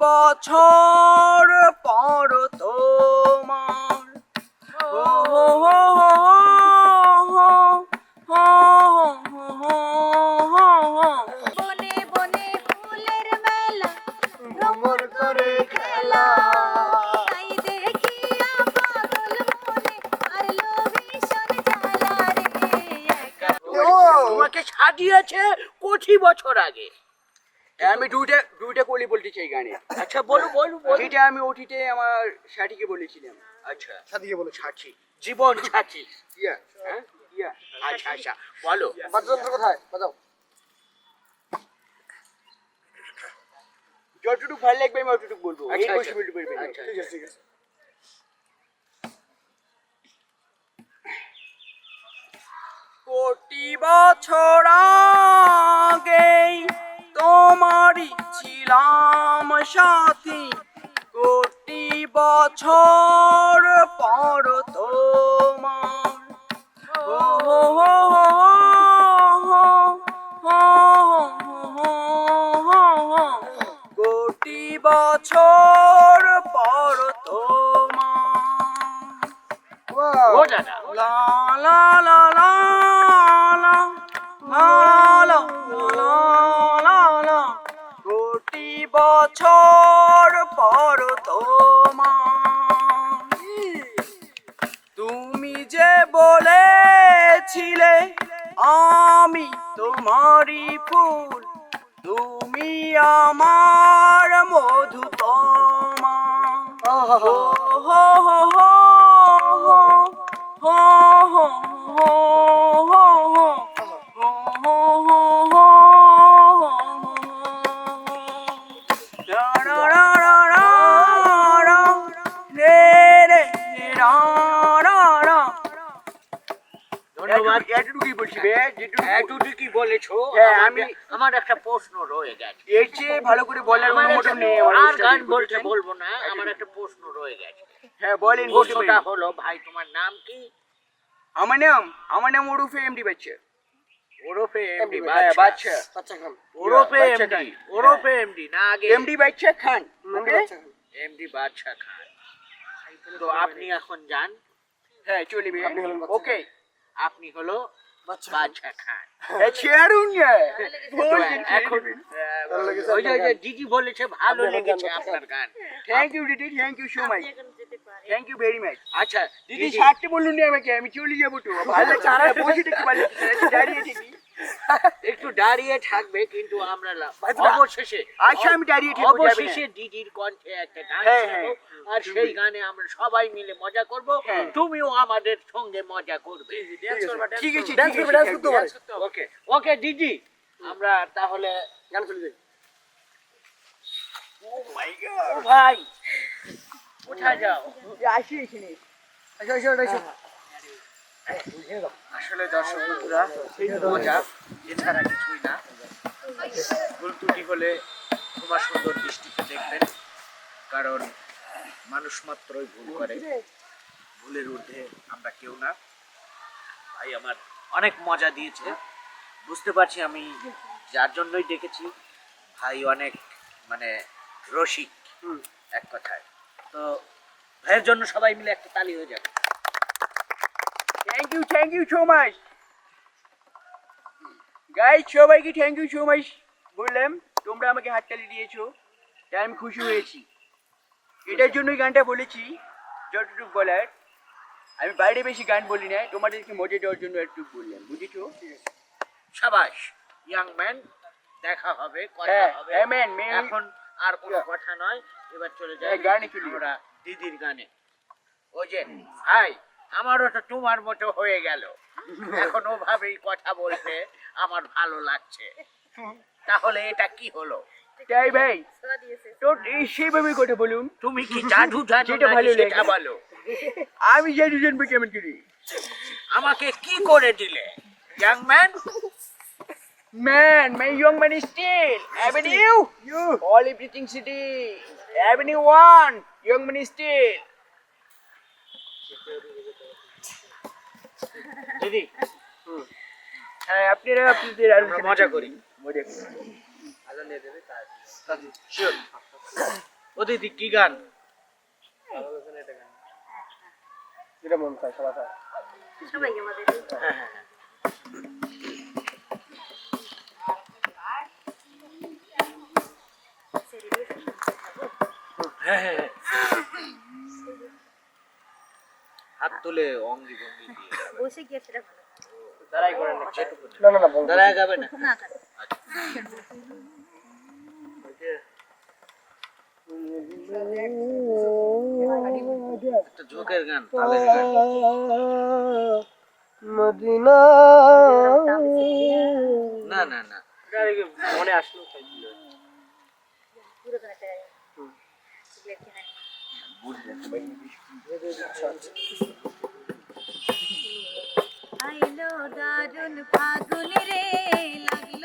বছর পর তোমার। বনে বনে ফুলের মেলা ভ্রমণ করে খেলা। তোমাকে সাজিয়েছে কোটি বছর আগে। আমি দুইটা দুইটা কলি বলতে চাই গানে। আচ্ছা বলো বলো বলো। যেটা আমি ওটিতে আমার সাথীকে বলেছিলাম। আচ্ছা। সাদিকে বলো ছাছি জীবন। ছাছি ইয়া। হ্যাঁ? ইয়া। আচ্ছা আচ্ছা। বলো। বাদ্যযন্ত্র কোথায়? বাজাও। যতটুকু ভালো লাগবে আমি অতটুকু বলব। আচ্ছা, আচ্ছা। না। আচ্ছা, ঠিক আছে ঠিক আছে। কোটি বছর আগেই তোমারই সাথে কোটি বছর পর তোমার কোটি বছর পর তোমার লা লা বছর পর তুমি যে বলেছিলে আমি তোমারি ফুল তুমি আমার মধু তোমার। ধন্যবাদ এতটুকুই বলছি বে যেটুকু এতটুকু কি বলেছ হ্যাঁ, আমি আমি- আমার একটা প্রশ্ন রয়ে গেছে। এর চেয়ে ভালো করে বলার অনুমোদন নেই আর গান বলতে বলব না আমার একটা প্রশ্ন রয়ে গেছে। হ্যাঁ বলেন প্রশ্নটা হলো ভাই তোমার নাম কি? আমার নাম আমার নাম ওরুফে এমডি বাচ্চা। ওরফে এমডি হ্যাঁ, বাচ্চা। বাচ্চা খান। ওরফে এমডি ওরফে এমডি না আগে এমডি বাচ্চা খান। এমডি বাচ্চা তো আপনি এখন যান। হ্যাঁ চলিবে ওকে। আপনি হলো ভালো লেগেছে। আপনার thank you thank you so much thank you very much আচ্ছা দিদি সারতে বলুন আমাকে আমি চলে যাব তো। ভালো চারা বসে দেখতে পারি দাঁড়িয়ে দিদি একটু দাঁড়িয়ে থাকবে কিন্তু আমরা। অবশেষে আচ্ছা, আমি দাঁড়িয়ে। অবশেষে দিদির কণ্ঠে একটা গান হ্যাঁ, হ্যাঁ। আর সেই গানে আমরা সবাই মিলে মজা করব হ্যাঁ। তুমিও আমাদের সঙ্গে মজা করবে ঠিক আছে Dance করবে, dance করতে পারে। ওকে ওকে দিদি আমরা তাহলে গান চলে যাই ও মাই ও ভাই কোথায় যাও আসি এখানে আচ্ছা আচ্ছা আসলে দর্শক বন্ধুরা মজা এছাড়া কিছুই না। ভুল ত্রুটি হলে তোমার সুন্দর দৃষ্টিতে দেখবেন কারণ মানুষ মাত্রই ভুল করে। ভুলের ঊর্ধ্বে আমরা কেউ না। ভাই আমার অনেক মজা দিয়েছে। বুঝতে পারছি আমি যার জন্যই ডেকেছি। ভাই অনেক মানে রসিক এক কথায়। তো ভাইয়ের জন্য সবাই মিলে একটা তালি হয়ে যাবে। Thank you thank you so much guys সবাইকে থ্যাংক ইউ সো মাচ বললাম তোমরা আমাকে হাততালি দিয়েছ তাই আমি খুশি হয়েছি। এটার জন্যই গানটা বলেছি যতটুকু বলার। আমি বাইরে বেশি গান বলি না তোমাদেরকে মজা দেওয়ার জন্য একটু বললাম বুঝেছ? সাবাস ইয়াং ম্যান দেখা হবে কথা হ্যাঁ, হবে। we- এখন আর কোনো. কথা নয় এবার চলে যাই হ্যাঁ, গানে চলি। দিদির গানে। ওই যে ভাই আমারও তো তোমার মতো হয়ে গেল। এখন ওভাবেই কথা বলতে আমার ভালো লাগছে। তাহলে এটা কি হলো? তাই ভাই তো এই সেভাবে কথা বলুন। তুমি কি জাদু জানো যেটা ভালো সেটা বলো। আমি জানব কেমন করি। আমাকে কি করে দিলে? Young man Man, my young man is still. Avenue, you. All everything city. Avenue one, young man is still. দিদি হ্যাঁ আপনারা আপনাদের আর আমরা মজা করি। মজা করি। শিওর ও দিদি কি গান? যেটা মন চায় সবাই চায়। সবাই আমাদের হ্যাঁ হ্যাঁ হ্যাঁ হ্যাঁ হ্যাঁ। হাত তুলে অঙ্গি ভঙ্গি বসে গিয়ে সেটা ভালো যেটুকু না। না না না দাঁড়ায় গাবে না? না একটা ঝোঁকের গান তালের মদিনা। না না না। মনে আসলো পুরো তো না আইলো দারুণ ফাগুন রে লাগল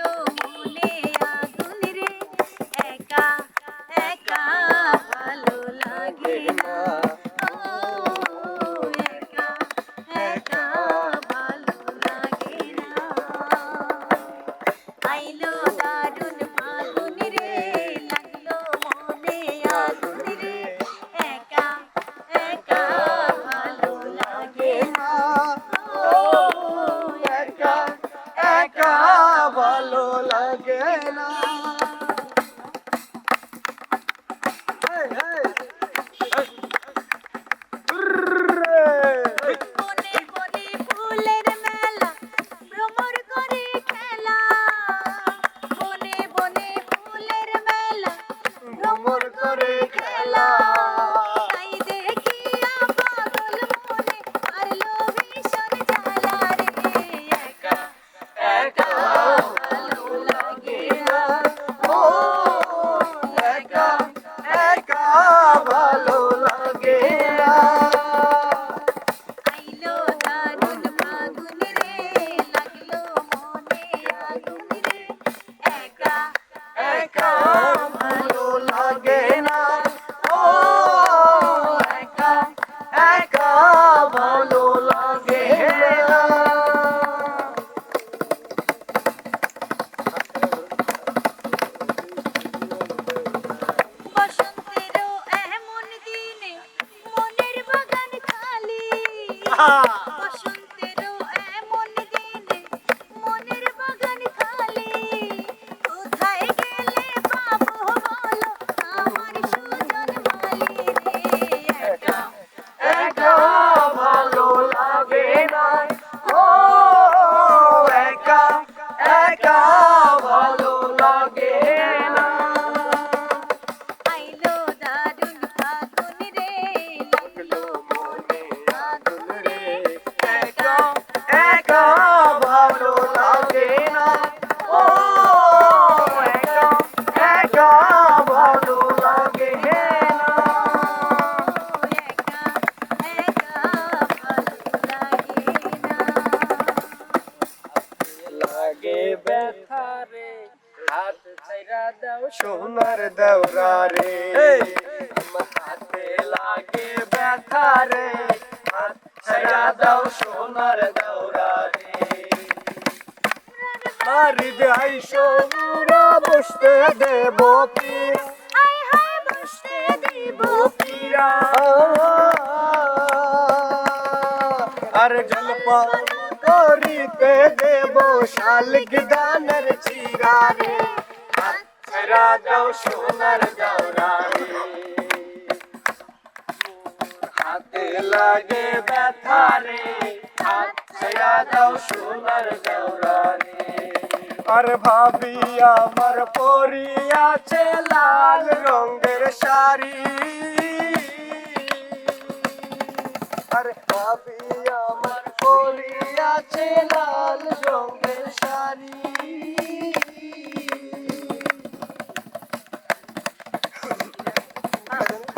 সোনার দেওরা রে। আমার হাতে লাগে ব্যথা রে। ছাইরা দাও সোনার দেওরা রে। মারি দেই সোনুরা বসতে দেব পীর হাই হাই বসতে দিব পীরা আর জলপা করিতে দেব শালিক দানের চিরা রে। দাও সোনার দাওরা রে হাতে লাগে ব্যথা রে, হাত দাও সোনার দাওরা রে আর ভাবি, আমার পরিয়াছে লাল রঙের শাড়ি। আর ভাবি, আমার পরিয়াছে লাল রঙের শাড়ি।